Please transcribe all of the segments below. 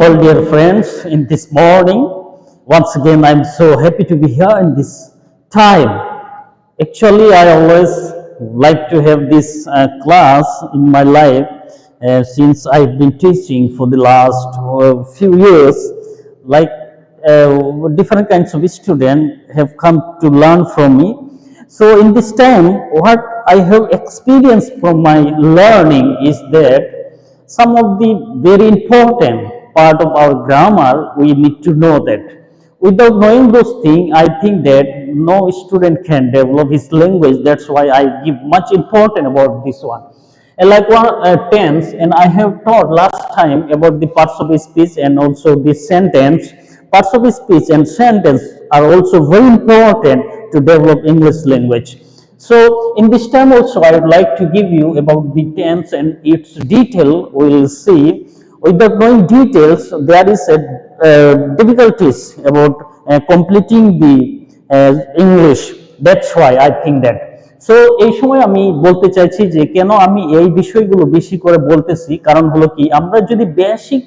all dear friends in this morning. Once again, I'm so happy to be here in this time. Actually, I always like to have this uh, class in my life uh, since I've been teaching for the last uh, few years. Like uh, different kinds of students have come to learn from me. So in this time, what I have experienced from my learning is that some of the very important part of our grammar we need to know that. Without knowing those things i think that no student can develop his language. That's why i give much importance about this one. And like one uh, tense and i have taught last time about the parts of speech and also the sentence. Parts of speech and sentence are also very important to develop english language. So in this time also I would like to give you about the tense and its detail. We will see. Without knowing details there is a uh, difficulties about uh, completing the uh, English. That's why I think that. So এই সময় আমি বলতে চাইছি যে কেন আমি এই বিষয়গুলো বেশি করে বলতেছি কারণ হলো কি আমরা যদি বেসিক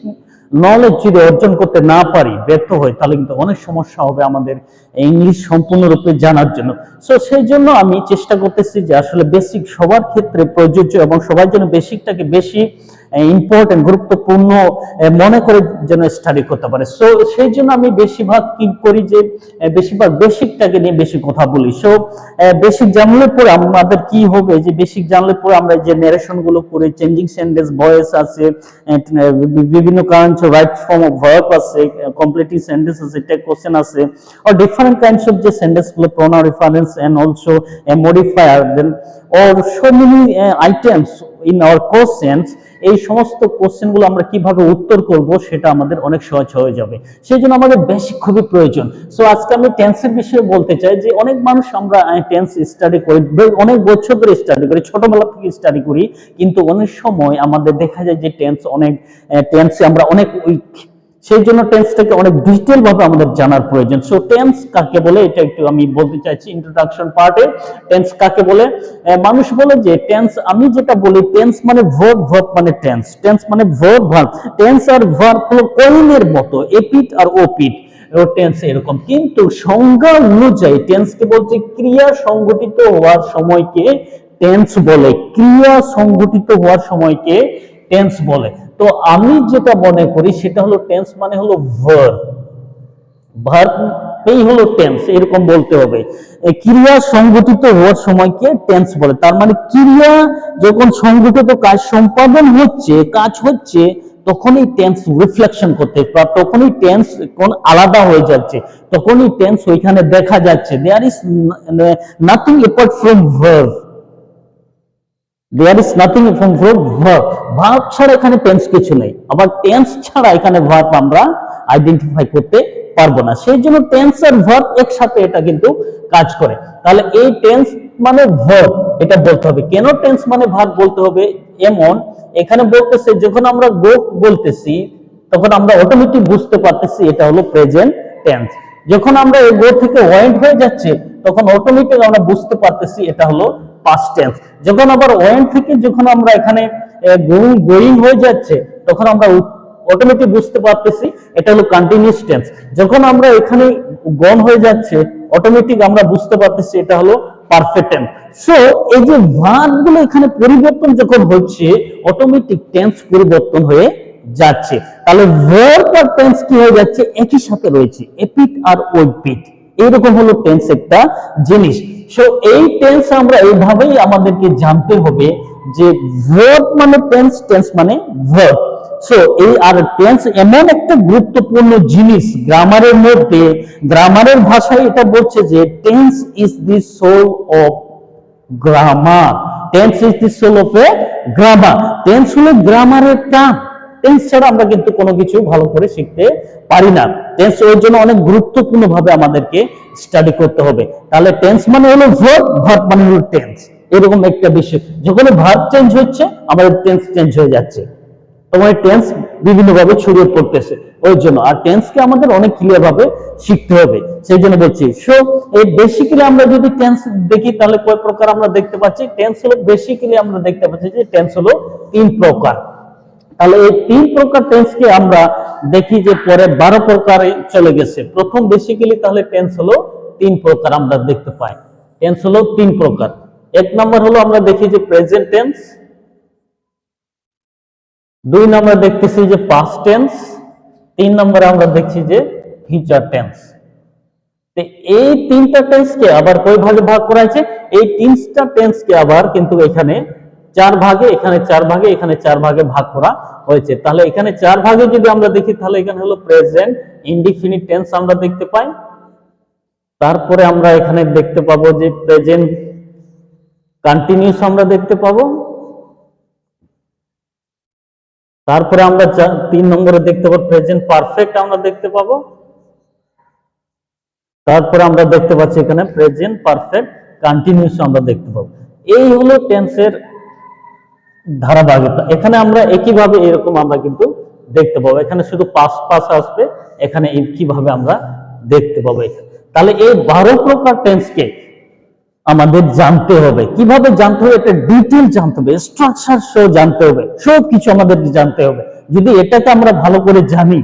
নলেজ যদি অর্জন করতে না পারি ব্যর্থ হই তাহলে কিন্তু অনেক সমস্যা হবে আমাদের ইংলিশ সম্পূর্ণরূপে জানার জন্য সো সেই জন্য আমি চেষ্টা করতেছি যে আসলে বেসিক সবার ক্ষেত্রে প্রযোজ্য এবং সবার জন্য বেসিকটাকে বেশি ইম্পর্টেন্ট গুরুত্বপূর্ণ মনে করে যেন স্টাডি করতে পারে। সো সেই জন্য আমি বেশিরভাগ কি করি যে বেশিরভাগ বেসিকটাকে নিয়ে বেশি কথা বলি। সো বেসিক জানলে পরে আমাদের কি হবে? যে বেসিক জানলে পরে আমরা যে ন্যারেশনগুলো করি চেঞ্জিং সেন্টেন্স ভয়েস আছে বিভিন্ন কারণ রাইট ফর্ম অফ ভার্ব আছে কমপ্লিটিং সেন্টেন্স আছে টেক কোশ্চেন আছে or different kinds of the sentence গুলো pronoun reference and also then or so many uh, items in our questions এই সমস্ত কোশ্চেনগুলো আমরা কীভাবে উত্তর করব সেটা আমাদের অনেক সহজ হয়ে যাবে। সেই জন্য আমাদের বেশি খুবই প্রয়োজন। সো আজকে আমি টেন্সের বিষয়ে বলতে চাই যে অনেক মানুষ আমরা টেন্স স্টাডি করি অনেক বছর ধরে স্টাডি করি, ছোটবেলা থেকে স্টাডি করি, কিন্তু অনেক সময় আমাদের দেখা যায় যে টেন্স অনেক টেন্সে আমরা অনেক উইক সেই জন্য টেন্সটাকে অনেক ডিটেল ভাবে আমাদের জানার প্রয়োজন। সো টেন্স কাকে বলে? এটা একটু আমি বলতে চাইছি ইন্ট্রোডাকশন পার্টে টেন্স কাকে বলে? মানুষ বলে যে টেন্স আমি যেটা বলি টেন্স মানে ভার্ব ভার্ব মানে টেন্স টেন্স মানে ভার্ব ভার্ব টেন্স আর ভার্ব হলো কয়েনের মতো এপিট আর ওপিট টেন্স এরকম। কিন্তু সংজ্ঞা অনুযায়ী টেন্সকে বলছে ক্রিয়া সংগঠিত হওয়ার সময়কে টেন্স বলে। ক্রিয়া সংগঠিত হওয়ার সময়কে টেন্স বলে। তো আমি যেটা মনে করি সেটা হলো টেন্স মানে হলো ভার্ব ভার্ব এই হলো টেন্স এরকম বলতে হবে। ক্রিয়া সংগঠিত হওয়ার সময়কে টেন্স বলে? তার মানে ক্রিয়া যখন সংগঠিত কাজ সম্পাদন হচ্ছে, কাজ হচ্ছে, তখনই টেন্স রিফ্লেকশন করতে বা তখনই টেন্স কোন আলাদা হয়ে যাচ্ছে। তখনই টেন্স ওইখানে দেখা যাচ্ছে। There is nothing apart from verb there is nothing from verb verb ছাড়া এখানে টেন্স কিছু নেই। আবার টেন্স ছাড়া এখানে ভার্ব আমরা আইডেন্টিফাই করতে পারব না। সেই জন্য টেন্স আর ভার্ব একসাথে এটা কিন্তু কাজ করে। তাহলে এই টেন্স মানে ভার্ব এটা বলতে হবে। কেন টেন্স মানে ভার্ব বলতে হবে? এমন, এখানে বলতেছে, যখন আমরা গো বলতেছি, তখন আমরা অটোমেটিক বুঝতে পারতেছি এটা হলো প্রেজেন্ট টেন্স যখন আমরা এই গো থেকে ওয়েন্ট হয়ে যাচ্ছে, তখন অটোমেটিক আমরা বুঝতে পারতেছি এটা হলো পাস্ট টেন্স যখন আবার ওয়েন থেকে যখন আমরা এখানে গোয়িং হয়ে যাচ্ছে, তখন আমরা অটোমেটিক বুঝতে পারতেছি, এটা হলো কন্টিনিউয়াস টেন্স যখন আমরা এখানে গন হয়ে যাচ্ছে অটোমেটিক আমরা বুঝতে পারতেছি এটা হলো পারফেক্ট টেন্স সো এই যে ভার্বগুলো এখানে পরিবর্তন যখন হচ্ছে অটোমেটিক টেন্স পরিবর্তন হয়ে যাচ্ছে। তাহলে ভার্ব আর টেন্স কি হয়ে যাচ্ছে? একই সাথে রয়েছে এপিট আর ওইপিট এইরকম হলো টেন্স একটা জিনিস। সো এই টেন্স আমরা এইভাবেই আমাদেরকে জানতে হবে যে ভার্ব মানে টেন্স টেন্স মানে ভার্ব সো এই আর টেন্স এমন একটা গুরুত্বপূর্ণ জিনিস গ্রামারের মধ্যে, গ্রামারের ভাষায় এটা বলছে যে tense is the soul of grammar tense is the soul of a grammar tense হলো গ্রামারের টান। টেন্স ছাড়া আমরা কিন্তু কোনো কিছু ভালো করে শিখতে পারি না। টেন্স ওর জন্য অনেক গুরুত্বপূর্ণ ভাবে আমাদেরকে স্টাডি করতে হবে। তাহলে টেন্স মানে হলো ভার্ব ভার্ব মানে হলো টেন্স এরকম একটা বিষয়। যখন ভার্ব চেঞ্জ হচ্ছে, আমাদের টেন্স চেঞ্জ হয়ে যাচ্ছে। তোমার টেন্স বিভিন্ন ভাবে ছড়িয়ে পড়তেছে ওই জন্য। আর টেন্সকে আমাদের অনেক ক্লিয়ার ভাবে শিখতে হবে। সেই জন্য বলছি সো এই বেসিক্যালি আমরা যদি টেন্স দেখি, তাহলে কয় প্রকার আমরা দেখতে পাচ্ছি? টেন্স হলো বেসিক্যালি আমরা দেখতে পাচ্ছি যে টেন্স হলো তিন প্রকার। তাহলে এই তিন প্রকার টেন্সকে আমরা দেখি যে পরে বারো প্রকারে চলে গেছে। প্রথম বেসিক্যালি তাহলে টেন্স হলো তিন প্রকার আমরা দেখতে পাই। টেন্স হলো তিন প্রকার। এক নম্বর হলো আমরা দেখি যে প্রেজেন্ট টেন্স দুই নম্বর দেখতেছি যে পাস্ট টেন্স তিন নম্বরে আমরা দেখছি যে ফিউচার টেন্স এই তিনটা টেন্সকে আবার কয় ভাগে ভাগ করা হয়েছে? এই তিনটা টেন্সকে আবার কিন্তু এখানে চার ভাগে, এখানে চার ভাগে, এখানে চার ভাগে ভাগ করা হয়েছে। তাহলে এখানে চার ভাগে যদি আমরা দেখি, তাহলে এখানে হলো প্রেজেন্ট ইনডিফিনিট টেন্স আমরা দেখতে পাই। তারপরে আমরা এখানে দেখতে পাবো যে প্রেজেন্ট কন্টিনিউস আমরা দেখতে পাবো। তারপরে আমরা তিন নম্বরে দেখতে পাবো প্রেজেন্ট পারফেক্ট আমরা দেখতে পাবো। তারপরে আমরা দেখতে পাচ্ছি এখানে প্রেজেন্ট পারফেক্ট কন্টিনিউস আমরা দেখতে পাবো। এই হলো টেন্সের ধারাবাহিকতা। এখানে আমরা একইভাবে এরকম আমরা কিন্তু দেখতে পাবো। এখানে শুধু পাস পাস আসবে, এখানে কীভাবে আমরা দেখতে পাবো তাহলে এই বারো প্রকার টেন্সকে আমাদের জানতে হবে। কীভাবে জানতে হবে? এটা ডিটেল জানতে হবে স্ট্রাকচার সহ জানতে হবে সব কিছু আমাদের জানতে হবে। যদি এটাকে আমরা ভালো করে জানি,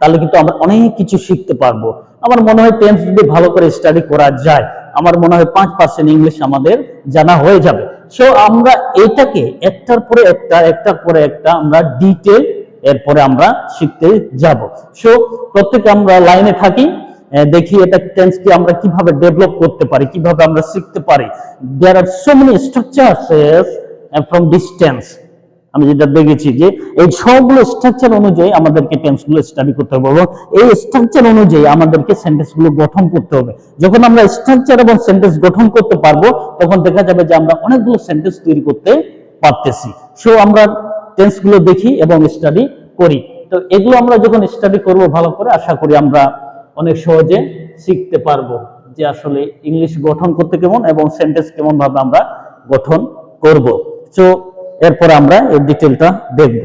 তাহলে কিন্তু আমরা অনেক কিছু শিখতে পারব। আমার মনে হয় টেন্স যদি ভালো করে স্টাডি করা যায়, আমার মনে হয় পাঁচ পার্সেন্ট ইংলিশ আমাদের জানা হয়ে যাবে। সো আমরা এটাকে একটার পরে একটা, একটার পরে একটা আমরা ডিটেল এরপরে আমরা শিখতে যাব। সো প্রত্যেকে আমরা লাইনে থাকি দেখি এটা টেন্স কি আমরা কীভাবে ডেভেলপ করতে পারি, কীভাবে আমরা শিখতে পারি। There are so many structures from distance আমি যেটা দেখেছি যে এই সবগুলো স্ট্রাকচার অনুযায়ী আমাদেরকে টেন্সগুলো স্টাডি করতে হবে এবং এই স্ট্রাকচার অনুযায়ী আমাদেরকে সেন্টেন্সগুলো গঠন করতে হবে। যখন আমরা স্ট্রাকচার এবং সেন্টেন্স গঠন করতে পারব, তখন দেখা যাবে যে আমরা অনেকগুলো সেন্টেন্স তৈরি করতে পারতেছি। সো আমরা টেন্সগুলো দেখি এবং স্টাডি করি। তো এগুলো আমরা যখন স্টাডি করব ভালো করে, আশা করি আমরা অনেক সহজে শিখতে পারব যে আসলে ইংলিশ গঠন করতে কেমন এবং সেন্টেন্স কেমন ভাবে আমরা গঠন করব। সো এরপর আমরা এই ডিটেলটা দেখব।